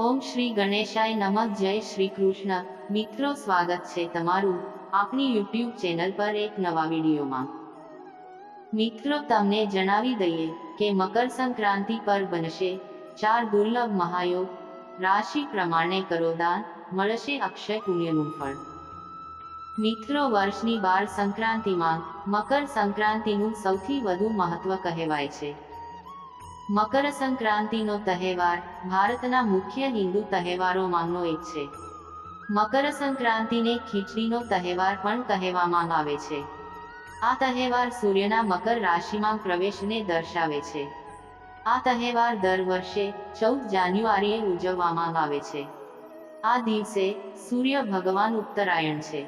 ઓમ શ્રી ગણેશાય નમઃ, જય શ્રી કૃષ્ણ. મિત્રો, સ્વાગત છે તમારું આપણી યુટ્યુબ ચેનલ પર એક નવા વિડીયોમાં. મિત્રો, તમને જણાવી દઈએ કે મકર સંક્રાંતિ પર બનશે ચાર દુર્લભ મહાયોગ. રાશિ પ્રમાણે કરો દાન, મળશે અક્ષય પુણ્યનું ફળ. મિત્રો, વર્ષની બાર સંક્રાંતિમાં મકર સંક્રાંતિનું સૌથી વધુ મહત્વ કહેવાય છે. મકર સંક્રાંતિનો તહેવાર ભારતના મુખ્ય હિન્દુ તહેવારોમાંનો એક છે. મકર સંક્રાંતિને ખીચડીનો તહેવાર પણ કહેવામાં આવે છે. આ તહેવાર સૂર્યના મકર રાશિમાં પ્રવેશને દર્શાવે છે. આ તહેવાર દર વર્ષે ચૌદ જાન્યુઆરીએ ઉજવવામાં આવે છે. આ દિવસે સૂર્ય ભગવાન ઉત્તરાયણ છે.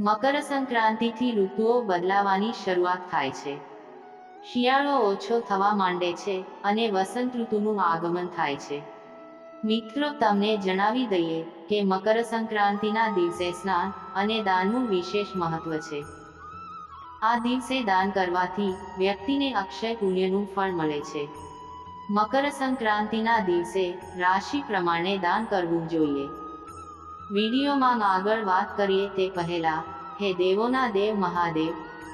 મકર સંક્રાંતિથી ઋતુઓ બદલાવાની શરૂઆત થાય છે. શિયાળો ઓછો થવા માંડે છે અને વસંત ઋતુનું આગમન થાય છે. મિત્રો, તમને જણાવી દઈએ કે મકર સંક્રાંતિના દિવસે સ્નાન અને દાનનું વિશેષ મહત્વ છે. આ દિવસે દાન કરવાથી વ્યક્તિને અક્ષય પુણ્યનું ફળ મળે છે. મકર સંક્રાંતિના દિવસે રાશિ પ્રમાણે દાન કરવું જોઈએ. વિડીયોમાં આગળ વાત કરીએ તે પહેલા, હે દેવોના દેવ મહાદેવ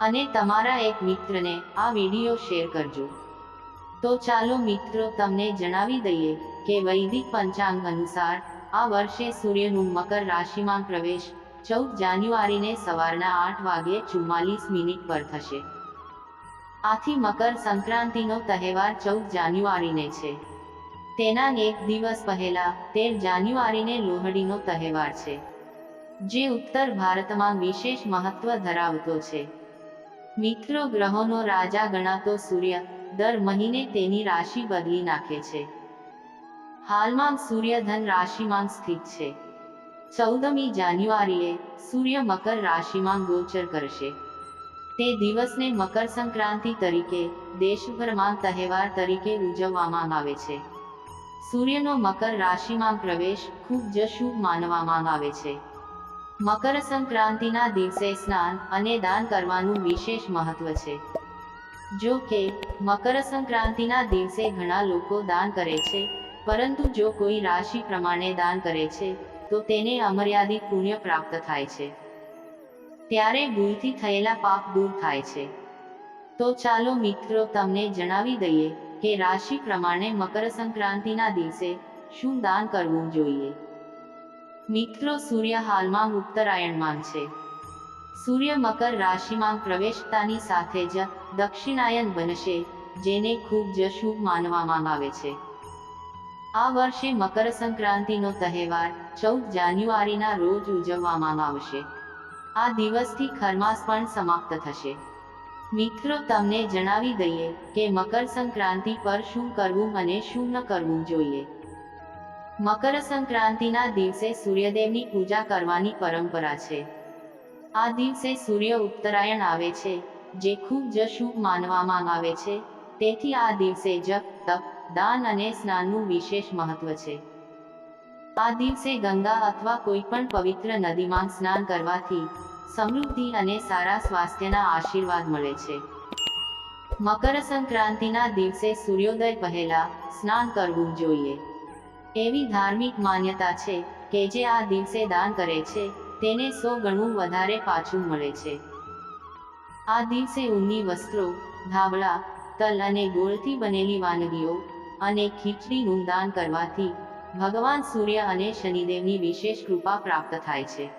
અને તમારા એક મિત્રને આ વીડિયો શેર કરજો. તો ચાલો મિત્રો તમને જણાવી દઈએ કે વૈદિક પંચાંગ અનુસાર આ વર્ષે સૂર્યનું મકર રાશિમાં પ્રવેશ ચૌદ જાન્યુઆરીને સવારના આઠ વાગ્યે ચુમ્માલીસ મિનિટ પર થશે. આથી મકર સંક્રાંતિનો તહેવાર ચૌદ જાન્યુઆરીને છે. તેના એક દિવસ પહેલા તેર જાન્યુઆરીને લોહડીનો તહેવાર છે. જે ઉત્તર ભારતમાં વિશેષ મહત્વ ધરાવતો છે. મિત્રો ગ્રહોનો રાજા ગણાતો સૂર્ય દર મહિને તેની રાશિ બદલી નાખે છે. હાલમાં સૂર્ય ધન રાશિમાં સ્થિત છે. ચૌદમી જાન્યુઆરીએ સૂર્ય મકર રાશિમાં ગોચર કરશે. તે દિવસને મકર સંક્રાંતિ તરીકે દેશભરમાં તહેવાર તરીકે ઉજવવામાં આવે છે. સૂર્યનો મકર રાશિમાં પ્રવેશ ખૂબ જ શુભ માનવામાં આવે છે. મકર સંક્રાંતિના દિવસે સ્નાન અને દાન કરવાનું વિશેષ મહત્વ છે. જો કે મકર સંક્રાંતિના દિવસે ઘણા લોકો દાન કરે છે, પરંતુ જો કોઈ રાશિ પ્રમાણે દાન કરે છે, તો તેને અમર્યાદિત પુણ્ય પ્રાપ્ત થાય છે. ત્યારે ભૂલથી થયેલા પાપ દૂર થાય છે. તો ચાલો મિત્રો તમને જણાવી દઈએ કે રાશિ પ્રમાણે મકર સંક્રાંતિના દિવસે શું દાન કરવું જોઈએ. મિત્રો સૂર્ય હાલમાં ઉત્તરાયણમાં છે. સૂર્ય મકર રાશિમાં પ્રવેશતાની સાથે જ દક્ષિણાયન બનશે, જેને ખૂબ જ શુભ માનવામાં આવે છે. આ વર્ષે મકર સંક્રાંતિનો તહેવાર ચૌદ જાન્યુઆરીના રોજ ઉજવવામાં આવશે. આ દિવસથી ખરમાસ પણ સમાપ્ત થશે. મિત્રો, તમને જણાવી દઈએ કે મકર સંક્રાંતિ પર શું કરવું અને શું ન કરવું જોઈએ. મકર સંક્રાંતિના દિવસે સૂર્યદેવની પૂજા કરવાની પરંપરા છે. આ દિવસે સૂર્ય ઉત્તરાયણ આવે છે, જે ખૂબ જ શુભ માનવામાં આવે છે. તેથી આ દિવસે જપ, તપ, દાન અને સ્નાનનું વિશેષ મહત્વ છે. આ દિવસે ગંગા અથવા કોઈ પણ પવિત્ર નદીમાં સ્નાન કરવાથી સમૃદ્ધિ અને સારા સ્વાસ્થ્યના આશીર્વાદ મળે છે. મકર સંક્રાંતિના દિવસે સૂર્યોદય પહેલા સ્નાન કરવું જોઈએ. એવી ધાર્મિક માન્યતા છે કે જે આ દિવસે દાન કરે છે, તેને સો ગણું વધારે પાછું મળે છે. આ દિવસે ઊની વસ્ત્રો, ધાબળા, તલ અને ગોળથી બનેલી વાનગીઓ અને ખીચડીનું દાન કરવાથી ભગવાન સૂર્ય અને શનિદેવની વિશેષ કૃપા પ્રાપ્ત થાય છે.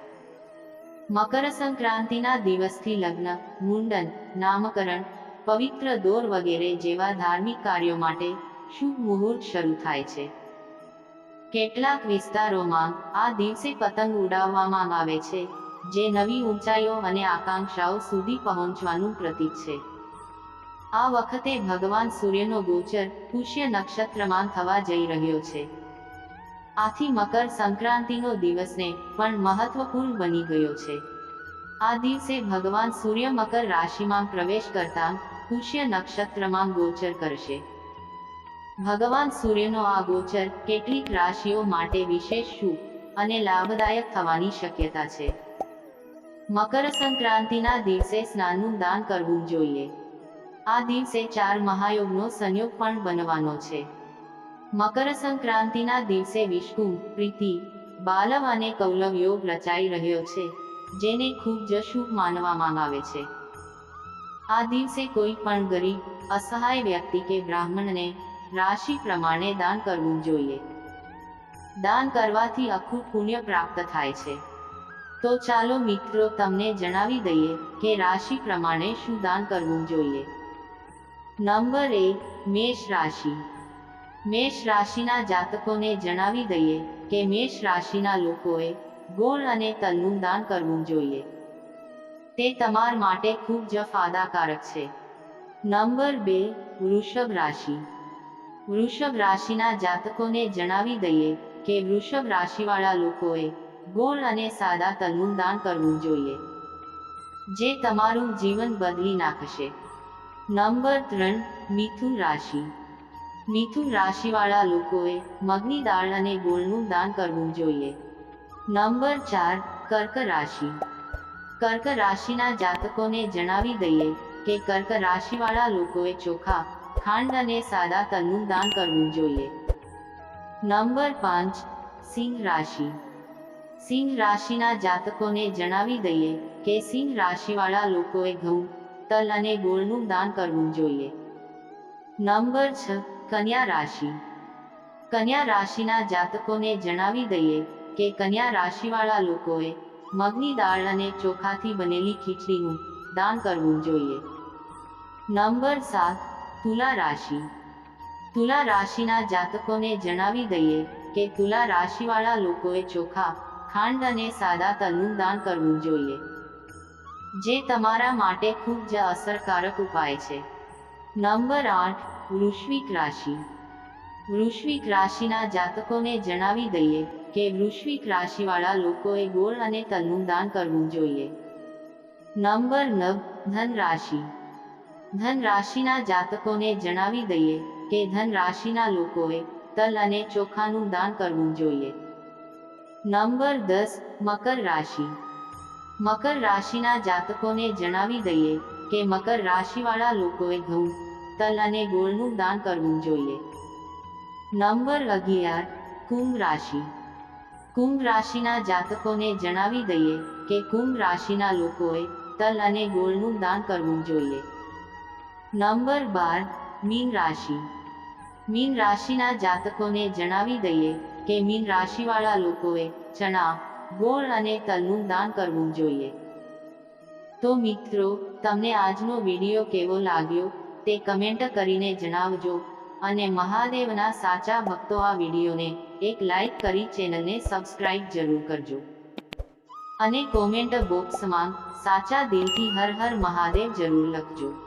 મકર સંક્રાંતિના દિવસથી લગ્ન, મુંડન, નામકરણ, પવિત્ર દોર વગેરે જેવા ધાર્મિક કાર્યો માટે શુભ મુહૂર્ત શરૂ થાય છે. કેટલાક વિસ્તારોમાં આ દિવસે પતંગ ઉડાવવામાં આવે છે, જે નવી ઊંચાઈઓ અને આકાંક્ષાઓ સુધી પહોંચવાનું પ્રતીક છે. આ વખતે ભગવાન સૂર્યનો ગોચર પુષ્ય નક્ષત્રમાં થવા જઈ રહ્યો છે. આથી મકર સંક્રાંતિનો દિવસને પણ મહત્વપૂર્ણ બની ગયો છે. આ દિવસે ભગવાન સૂર્ય મકર રાશિમાં પ્રવેશ કરતા પુષ્ય નક્ષત્રમાં ગોચર કરશે. ભગવાન સૂર્યનો આ ગોચર કેટલીક રાશિઓ માટે વિશેષ શુભ અને લાભદાયક થવાની શક્યતા છે? મકર સંક્રાંતિના દિવસે સ્નાનનું દાન કરવું જોઈએ. આ દિવસે ચાર મહાયોગનો સંયોગ પણ બનવાનો છે. મકર સંક્રાંતિના દિવસે વિષ્ણુ, પ્રીતિ, બાલવ અને કૌલવ યોગ રચાઈ રહ્યો છે, જેને ખૂબ જ શુભ માનવામાં આવે છે. આ દિવસે કોઈ પણ ગરીબ, અસહાય વ્યક્તિ કે બ્રાહ્મણને રાશિ પ્રમાણે દાન કરવું જોઈએ. દાન કરવાથી આખું પુણ્ય પ્રાપ્ત થાય છે. તો ચાલો મિત્રો, તમને જણાવી દઈએ કે રાશિ પ્રમાણે શું દાન કરવું જોઈએ. નંબર એક, મેષ રાશિ. મેષ રાશિના જાતકોને જણાવી દઈએ કે મેષ રાશિના લોકોએ ગોળ અને તલનું દાન કરવું જોઈએ. તે તમાર માટે ખૂબ જ ફાયદાકારક છે. નંબર બે, વૃષભ રાશિ. વૃષભ રાશિના જાતકોને જણાવી દઈએ કે વૃષભ રાશિવાળા લોકોએ ગોળ અને સાદા તલનું દાન કરવું જોઈએ, જે તમારું જીવન બદલી નાખશે. નંબર ત્રણ, મિથુન રાશિ. મિથુન રાશિવાળા લોકોએ મગની દાળ અને ગોળનું દાન કરવું જોઈએ. નંબર ચાર, કર્ક રાશિ. કર્ક રાશિના જાતકોને જણાવી દઈએ કે કર્ક રાશિવાળા લોકોએ ચોખા ખાંડ અને સાદા તલનું દાન કરવું જોઈએ. નંબર પાંચ, સિંહ રાશિ. સિંહ રાશિના જાતકોને જણાવી દઈએ કે સિંહ રાશિવાળા લોકોએ ઘઉં, તલ અને ગોળનું દાન કરવું જોઈએ. નંબર છ, કન્યા રાશિ. કન્યા રાશિના જાતકોને જણાવી દઈએ કે કન્યા રાશિવાળા લોકોએ મગની દાળ અને ચોખાથી બનેલી ખીચડીનું દાન કરવું જોઈએ. નંબર સાત તુલા રાશિ. તુલા રાશિના જાતકોને જણાવી દઈએ કે તુલા રાશિવાળા લોકોએ ચોખા, ખાંડ અને સાદા તલનું દાન કરવું જોઈએ, જે તમારા માટે ખૂબ જ અસરકારક ઉપાય છે. નંબર આઠ, વૃશ્વિક રાશિ. વૃશ્વિક રાશિના જાતકોને જણાવી દઈએ કે વૃશ્વિક રાશિવાળા લોકોએ ગોળ અને તલનું દાન કરવું જોઈએ. નંબર નવ ધન રાશિ ધન રાશિના જાતકોને જણાવી દઈએ કે ધન રાશિના લોકોએ તલ અને ચોખાનું દાન કરવું જોઈએ. નંબર દસ, મકર રાશિ. મકર રાશિના જાતકોને જણાવી દઈએ કે મકર રાશિવાળા લોકોએ ઘઉં, તલ અને ગોળનું દાન કરવું જોઈએ. નંબર અગિયાર, કુંભ રાશિ. કુંભ રાશિના જાતકોને જણાવી દઈએ કે કુંભ રાશિના લોકોએ તલ અને ગોળનું દાન કરવું જોઈએ. નંબર બાર, મીન રાશિ. મીન રાશિના જાતકોને જણાવી દઈએ કે મીન રાશિવાળા લોકોએ ચણા, ગોળ અને તલનું દાન કરવું જોઈએ. તો મિત્રો, તમને આજનો વીડિયો કેવો લાગ્યો તે કમેન્ટ કરીને જણાવજો અને મહાદેવના સાચા ભક્તો આ વિડીયોને એક લાઈક કરી ચેનલને સબસ્ક્રાઇબ જરૂર કરજો. અને કોમેન્ટ બોક્સમાં સાચા દિલથી હર હર મહાદેવ જરૂર લખજો.